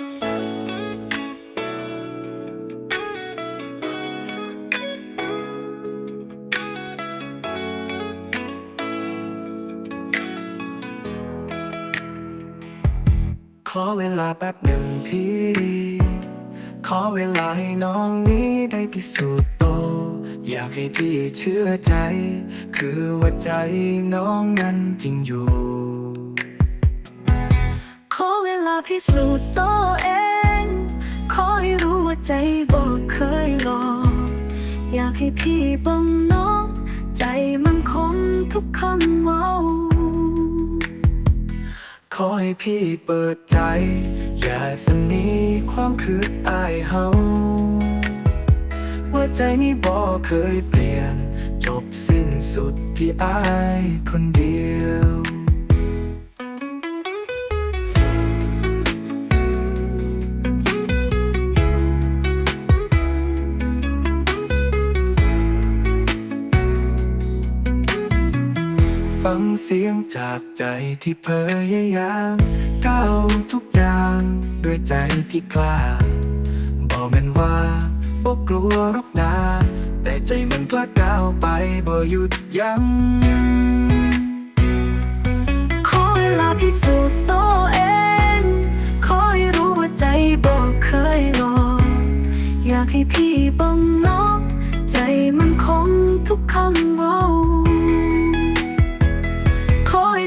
ขอเวลาแป๊บหนึ่งพี่ ขอเวลาให้น้องนี้ได้พิสูจน์โต อยากให้พี่เชื่อใจ คือว่าใจน้องนั้นจริงอยู่ ขอเวลาพิสูจน์ตัวเองขอ ใจบอกเคยหลอกอยากให้พี่เบังน้อง ใจมันคงทุกคำเว่าขอให้พี่เปิดใจ อย่าสนีความคืออายเฮาว่าใจนี้บอกเคยเปลี่ยน จบสิ้นสุดที่อายคนเดียว ฟังเสียงจากใจที่พยายามก้าวทุกอย่างด้วยใจที่กล้าบอกมันว่าบ่กลัวรอกนาแต่ใจมันกล้าก้าวไปบ่หยุดยัง้งขอเวลาพิสูจน์ตัวเองขอให้รู้ว่าใจบอกเคยหลออยากให้พี่เบังน้อง ใจมันคงทุกคำเว่า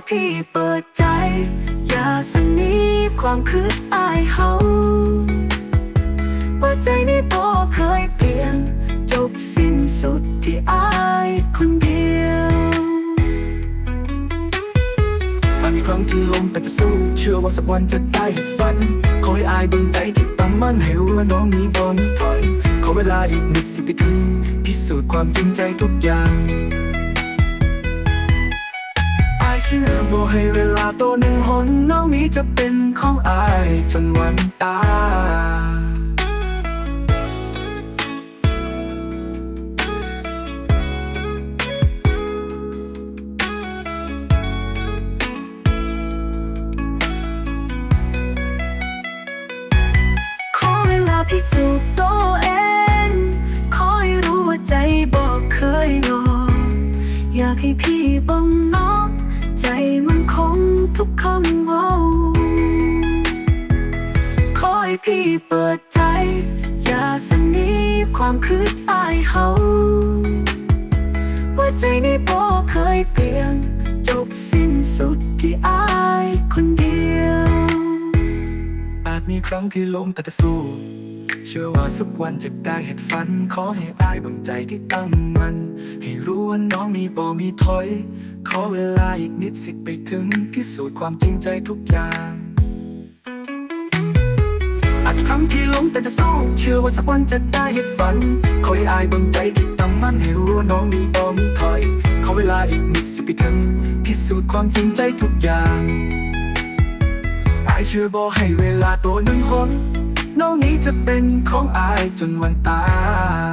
พี่เปิดใจ อย่าสนีความคืดอายเฮาว่าใจนี้บอเคยเปลี่ยน จบสิ้นสุดที่อายคนเดียวมันมีครั้งที่ล้มแต่จะสู้ เชื่อว่าสักวันจะได้เห็นฝัน ขอให้อายเบิ่งใจที่ตั้งมั่นให้รู้ว่าน้องนี้บ่มีถอย ขอเวลาอีกนิดสิไปถึงพิสูจน์ความจริงใจทุกอย่าง เชื่อบ่ให้เวลาตัวหนึ่งหนน้องนี้จะเป็นของอายจนวันตายขอเวลาพิสูจน์ตัวเองขอให้รู้ว่าใจบอกเคยหลอกอยากให้พี่เบังน้อง มันคงทุกคำเว่าขอให้พี่เปิดใจ อย่าสนีความคืดอายเฮาว่าใจนี้บอกเคยเปลี่ยนจบสิ้นสุดที่อายคนเดียว อาจมีครั้งที่ล้มแต่จะสู้ เชื่อว่าสักวันจะได้เห็นฝัน ขอให้อายบังใจที่ตั้งมัน ให้รู้ว่าน้องมีบ่มีถอย ขอเวลาอีกนิดสิไปถึงพิสูจน์ความจริงใจทุกอย่างอาจครั้งที่ล้มแต่จะสู้เชื่อว่าสักวันจะได้เห็นฝัน ขอให้อายบังใจที่ตั้งมันให้รู้ว่าน้องมีบ่มีถอย ขอเวลาอีกนิดสิไปถึงพิสูจน์ความจริงใจทุกอย่างอายเชื่อบอกให้เวลาตัวหนึ่งคน น้องนี้จะเป็นของอายจนวันตาย